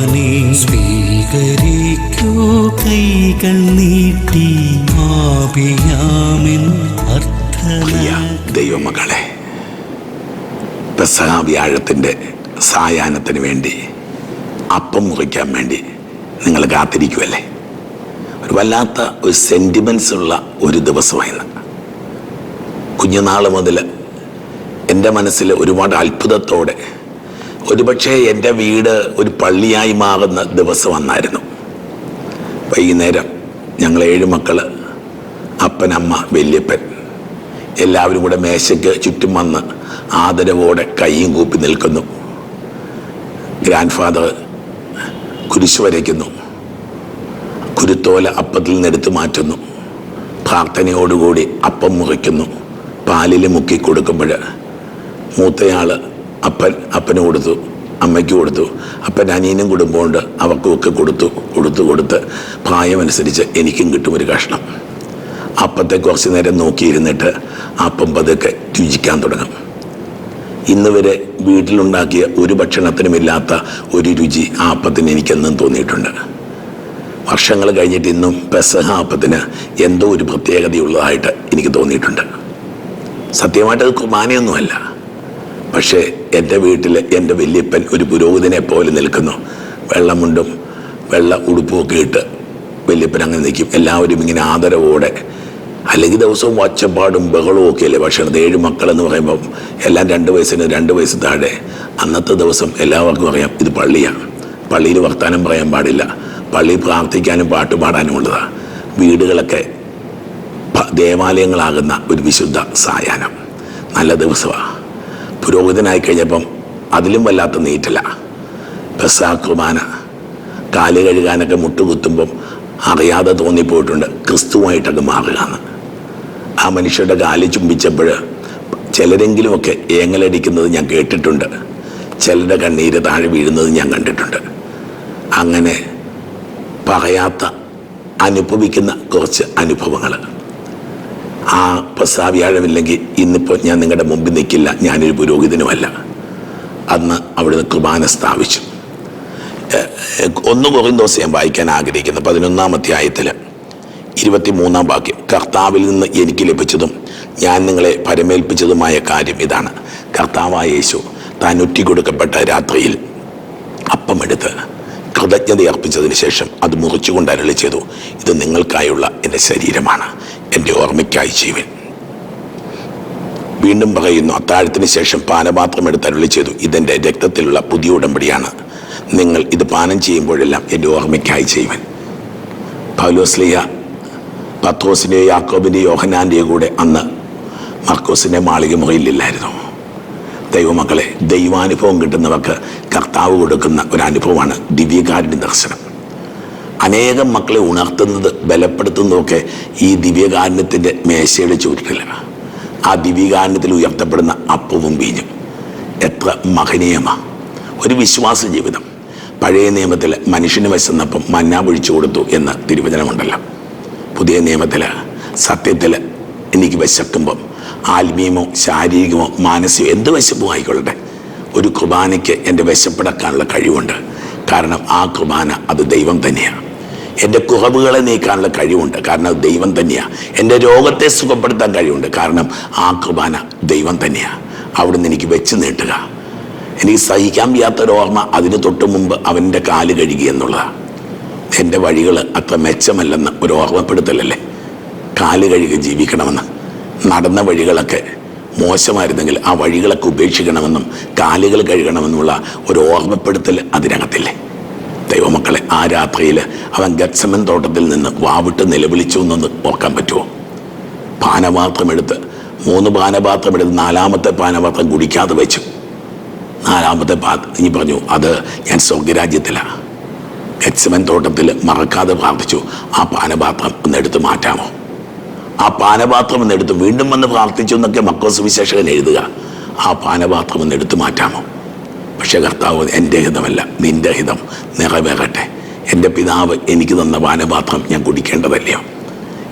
പുണ്യവാനെ സ്വീകരിക്കൂ. കൈകൾ നീട്ടി അർത്ഥന. ദൈവമകളെ പെസഹ വ്യാഴത്തിന്റെ സായാഹ്നത്തിന് വേണ്ടി അപ്പം മുറിക്കാൻ വേണ്ടി നിങ്ങൾ കാത്തിരിക്കുമല്ലേ ഒരു വല്ലാത്ത ഒരു സെന്റിമെൻസ് ഉള്ള ഒരു ദിവസമായിരുന്നു. കുഞ്ഞുനാൾ മുതൽ എന്റെ മനസ്സിൽ ഒരുപാട് അത്ഭുതത്തോടെ ഒരുപക്ഷെ എന്റെ വീട് ഒരു പള്ളിയായി മാറുന്ന ദിവസം വന്നായിരുന്നു. വൈകുന്നേരം ഞങ്ങൾ ഏഴ് മക്കൾ അപ്പൻ അമ്മ വല്യപ്പൻ എല്ലാവരും കൂടെ മേശയ്ക്ക് ചുറ്റും വന്ന് ആദരവോടെ കൈയും കൂപ്പി നിൽക്കുന്നു. ഗ്രാൻഡ് ഫാദർ കുരിശ് വരയ്ക്കുന്നു. കുരുത്തോല അപ്പത്തിൽ നിന്നെടുത്ത് മാറ്റുന്നു. പ്രാർത്ഥനയോടുകൂടി അപ്പം മുറിക്കുന്നു. പാലിൽ മുക്കി കൊടുക്കുമ്പോൾ മൂത്തയാൾ അപ്പൻ അപ്പന് കൊടുത്തു അമ്മയ്ക്ക് കൊടുത്തു അപ്പൻ അനിയനും കുടുംബമുണ്ട് അവർക്കും ഒക്കെ കൊടുത്തു കൊടുത്തു കൊടുത്ത് പ്രായമനുസരിച്ച് എനിക്കും കിട്ടും ഒരു കഷ്ണം. അപ്പത്തെ കുറച്ച് നേരം നോക്കിയിരുന്നിട്ട് അപ്പം പതുക്കെ രുചിക്കാൻ തുടങ്ങും. ഇന്ന് വരെ വീട്ടിലുണ്ടാക്കിയ ഒരു ഭക്ഷണത്തിനുമില്ലാത്ത ഒരു രുചി ആ അപ്പത്തിന് എനിക്കെന്നും തോന്നിയിട്ടുണ്ട്. വർഷങ്ങൾ കഴിഞ്ഞിട്ട് ഇന്നും പെസഹ അപ്പത്തിന് എന്തോ ഒരു പ്രത്യേകതയുള്ളതായിട്ട് എനിക്ക് തോന്നിയിട്ടുണ്ട്. സത്യമായിട്ട് അത് കുർബാനയൊന്നുമല്ല. പക്ഷേ എന്റെ വീട്ടിൽ എന്റെ വല്യപ്പൻ ഒരു പുരോഹിതനെ പോലെ നിൽക്കുന്നു. വെള്ളമുണ്ടും വെള്ള ഉടുപ്പുമൊക്കെ ഇട്ട് വല്യപ്പൻ അങ്ങനെ നിൽക്കും. എല്ലാവരും ഇങ്ങനെ ആദരവോടെ. അല്ലെങ്കിൽ ദിവസവും ഒച്ചപ്പാടും ബഹളവും ഒക്കെ അല്ലേ ഭക്ഷണത്തിൽ? ഏഴ് മക്കളെന്ന് പറയുമ്പം എല്ലാം രണ്ട് വയസ്സിന് രണ്ട് വയസ്സ് താഴെ. അന്നത്തെ ദിവസം എല്ലാവർക്കും അറിയാം ഇത് പള്ളിയാണ്. പള്ളിയിൽ വർത്താനം പറയാൻ പാടില്ല. പള്ളി പ്രാർത്ഥിക്കാനും പാട്ട് പാടാനും ഉള്ളതാണ് വീടുകളൊക്കെ ദേവാലയങ്ങളാകുന്ന ഒരു വിശുദ്ധ സായാഹ്നം. നല്ല ദിവസമാണ് പുരോഹിതനായി കഴിഞ്ഞപ്പം അതിലും വല്ലാത്ത നീറ്റല. പെസാ കുർബാന. കാൽ കഴുകാനൊക്കെ മുട്ടുകുത്തുമ്പം അറിയാതെ തോന്നിപ്പോയിട്ടുണ്ട് ക്രിസ്തുവായിട്ടൊക്കെ മാറുക എന്ന് ആ മനുഷ്യരുടെ കാൽ ചുംബിച്ചപ്പോൾ ചിലരെങ്കിലുമൊക്കെ ഏങ്ങലടിക്കുന്നത് ഞാൻ കേട്ടിട്ടുണ്ട്. ചിലരുടെ കണ്ണീര് താഴെ വീഴുന്നത് ഞാൻ കണ്ടിട്ടുണ്ട്. അങ്ങനെ പറയാത്ത അനുഭവിക്കുന്ന കുറച്ച് അനുഭവങ്ങൾ ആ പ്രസാവ്യാഴമില്ലെങ്കിൽ ഇന്നിപ്പോൾ ഞാൻ നിങ്ങളുടെ മുമ്പിൽ നിൽക്കില്ല. ഞാനൊരു പുരോഹിതനുമല്ല. അന്ന് അവിടുന്ന് കുർബാന സ്ഥാപിച്ചു. ഒന്ന് കുറേ ദിവസം ഞാൻ വായിക്കാൻ ആഗ്രഹിക്കുന്നു. പതിനൊന്നാം അധ്യായത്തിൽ ഇരുപത്തിമൂന്നാം വാക്യം. കർത്താവിൽ നിന്ന് എനിക്ക് ലഭിച്ചതും ഞാൻ നിങ്ങളെ പരമേൽപ്പിച്ചതുമായ കാര്യം ഇതാണ്. കർത്താവായ യേശു താൻ ഒറ്റിക്കൊടുക്കപ്പെട്ട രാത്രിയിൽ അപ്പമെടുത്ത് കൃതജ്ഞത അർപ്പിച്ചതിന് ശേഷം അത് മുറിച്ചുകൊണ്ട് അരളി ചെയ്തു ഇത് നിങ്ങൾക്കായുള്ള എന്റെ ശരീരമാണ്. എന്റെ ഓർമ്മയ്ക്കായി ജീവൻ. വീണ്ടും പറയുന്നു അത്താഴത്തിന് ശേഷം പാനപാത്രം എടുത്ത് അരുളി ചെയ്തു. ഇതെന്റെ രക്തത്തിലുള്ള പുതിയ ഉടമ്പടിയാണ്. നിങ്ങൾ ഇത് പാനം ചെയ്യുമ്പോഴെല്ലാം എന്റെ ഓർമ്മയ്ക്കായി ജീവൻ. പൗലോസ്ലിയ പത്രോസിന്റെയോ യാക്കോബിന്റെയോ യോഹനാന്റെയോ കൂടെ അന്ന് മർക്കോസിന്റെ മാളിക മുറിയിലില്ലായിരുന്നു ദൈവമക്കളെ ദൈവാനുഭവം കിട്ടുന്നവർക്ക് കർത്താവ് കൊടുക്കുന്ന ഒരു അനുഭവമാണ് ദിവ്യകാരുണ്യ ദർശനം. അനേകം മക്കളെ ഉണർത്തുന്നത് ബലപ്പെടുത്തുന്നതൊക്കെ ഈ ദിവ്യകാരണത്തിന്റെ മേശയുടെ ചുവട്ടിലാണ്. ആ ദിവ്യകാരണത്തിൽ ഉയർത്തപ്പെടുന്ന അപ്പവും വീഞ്ഞും എത്ര മഹനീയമാണ് ഒരു വിശ്വാസ ജീവിതം. പഴയ നിയമത്തിൽ മനുഷ്യന് വശന്നപ്പം മന്ന പൊഴിച്ചു കൊടുത്തു എന്ന തിരുവചനമുണ്ടല്ലോ. പുതിയ നിയമത്തിൽ സത്യത്തിൽ എനിക്ക് വിശക്കുമ്പം ആത്മീയമോ ശാരീരികമോ മാനസികമോ എന്ത് വിശപ്പും ആയിക്കൊള്ളട്ടെ. ഒരു കുർബാനയ്ക്ക് എന്റെ വിശപ്പടക്കാനുള്ള കഴിവുണ്ട്. കാരണം ആ കുർബാന അത് ദൈവം തന്നെയാണ്. എന്റെ കുറവുകളെ നീക്കാനുള്ള കഴിവുണ്ട്. കാരണം ദൈവം തന്നെയാണ് എന്റെ രോഗത്തെ സുഖപ്പെടുത്താൻ കഴിവുണ്ട്. കാരണം ആ കുർബാന ദൈവം തന്നെയാണ് അവിടുന്ന് എനിക്ക് വെച്ച് നീട്ടുക. എനിക്ക് സഹിക്കാൻ വയ്യാത്തൊരു ഓർമ്മ അതിന് തൊട്ട് മുമ്പ് അവന്റെ കാൽ കഴുകി എന്നുള്ളതാണ് എന്റെ വഴികൾ അത്ര മെച്ചമല്ലെന്ന് ഒരു ഓർമ്മപ്പെടുത്തലല്ലേ? കാൽ കഴുകി ജീവിക്കണമെന്ന്. നടന്ന വഴികളൊക്കെ മോശമായിരുന്നെങ്കിൽ ആ വഴികളൊക്കെ ഉപേക്ഷിക്കണമെന്നും കാലുകൾ കഴുകണമെന്നുമുള്ള ഒരു ഓർമ്മപ്പെടുത്തൽ അതിനകത്തില്ലേ? ദൈവമക്കളെ ആ രാത്രിയിൽ അവൻ ഗത്സമൻ തോട്ടത്തിൽ നിന്ന് വാവിട്ട് നിലവിളിച്ചു എന്നൊന്ന് ഓർക്കാൻ പറ്റുമോ? പാനപാത്രമെടുത്ത് മൂന്ന് പാനപാത്രം എടുത്ത് നാലാമത്തെ പാനപാത്രം കുടിക്കാതെ വെച്ചു. നാലാമത്തെ പാത്രം ഇനി പറഞ്ഞു അത് ഞാൻ സ്വർഗരാജ്യത്തിലാണ് ഗത്സമൻ തോട്ടത്തിൽ മറക്കാതെ പ്രാർത്ഥിച്ചു ആ പാനപാത്രം ഒന്ന് എടുത്ത് മാറ്റാമോ? ആ പാനപാത്രം ഒന്ന് എടുത്ത് വീണ്ടും വന്ന് പ്രാർത്ഥിച്ചു എന്നൊക്കെ മക്കോസ് വിശേഷകൻ എഴുതുക. ആ പാനപാത്രം ഒന്ന് എടുത്തു മാറ്റാമോ? പക്ഷെ കർത്താവ് എന്റെ ഹിതമല്ല നിന്റെ ഹിതം നിറവേറട്ടെ. എന്റെ പിതാവ് എനിക്ക് തന്ന പാനപാത്രം ഞാൻ കുടിക്കേണ്ടതല്ലയോ?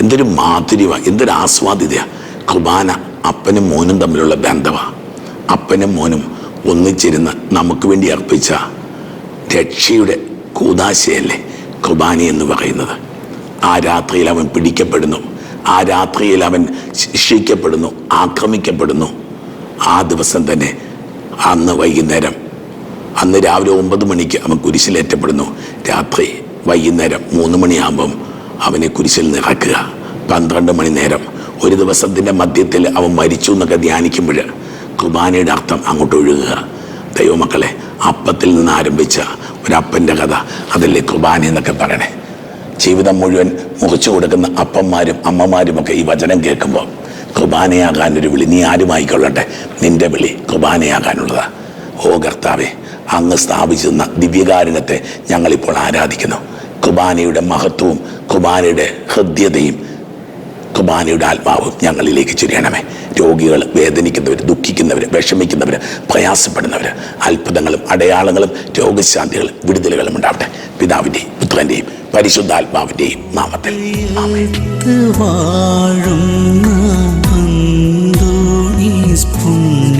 എന്തൊരു മാധുര്യ എന്തൊരു ആസ്വാദ്യതയാണ് കുർബാന അപ്പനും മോനും തമ്മിലുള്ള ബന്ധമാണ് അപ്പനും മോനും ഒന്നിച്ചിരുന്ന് നമുക്ക് വേണ്ടി അർപ്പിച്ച രക്ഷയുടെ കൂതാശയല്ലേ കുർബാന എന്ന് പറയുന്നത്. ആ രാത്രിയിൽ അവൻ പിടിക്കപ്പെടുന്നു ആ രാത്രിയിൽ അവൻ ശിക്ഷിക്കപ്പെടുന്നു ആക്രമിക്കപ്പെടുന്നു. ആ ദിവസം തന്നെ അന്ന് വൈകുന്നേരം അന്ന് രാവിലെ ഒമ്പത് മണിക്ക് അവൻ കുരിശിലേറ്റപ്പെടുന്നു രാത്രി വൈകുന്നേരം മൂന്ന് മണിയാകുമ്പം അവനെ കുരിശിൽ നിറക്കുക. പന്ത്രണ്ട് മണി നേരം. ഒരു ദിവസത്തിന്റെ മധ്യത്തിൽ അവൻ മരിച്ചു എന്നൊക്കെ ധ്യാനിക്കുമ്പോൾ കുർബാനയുടെ അർത്ഥം അങ്ങോട്ട് ഒഴുകുക. ദൈവമക്കളെ അപ്പത്തിൽ നിന്ന് ആരംഭിച്ച ഒരപ്പന്റെ കഥ അതല്ലേ കുർബാന എന്നൊക്കെ പറയണേ. ജീവിതം മുഴുവൻ മുറിച്ചു കൊടുക്കുന്ന അപ്പന്മാരും അമ്മമാരുമൊക്കെ ഈ വചനം കേൾക്കുമ്പോൾ കുർബാനയാകാനൊരു വിളി. നീ ആരുമായിക്കൊള്ളട്ടെ? നിന്റെ വിളി കുർബാനയാകാനുള്ളതാ. ഓ കർത്താവെ അങ്ങ് സ്ഥാപിച്ചിരുന്ന ദിവ്യകാരുണ്യത്തെ ഞങ്ങളിപ്പോൾ ആരാധിക്കുന്നു. കുബാനയുടെ മഹത്വവും കുബാനയുടെ ഹൃദ്യതയും കുർബാനയുടെ ആത്മാവും ഞങ്ങളിലേക്ക് ചുരിയണമേ. രോഗികൾ വേദനിക്കുന്നവർ ദുഃഖിക്കുന്നവർ വിഷമിക്കുന്നവർ പ്രയാസപ്പെടുന്നവർ അത്ഭുതങ്ങളും അടയാളങ്ങളും രോഗശാന്തികളും വിടുതലുകളും ഉണ്ടാവട്ടെ. പിതാവിന്റെയും പുത്രന്റെയും പരിശുദ്ധാത്മാവിന്റെയും നാമത്തിൽ. അന്തോണീസ്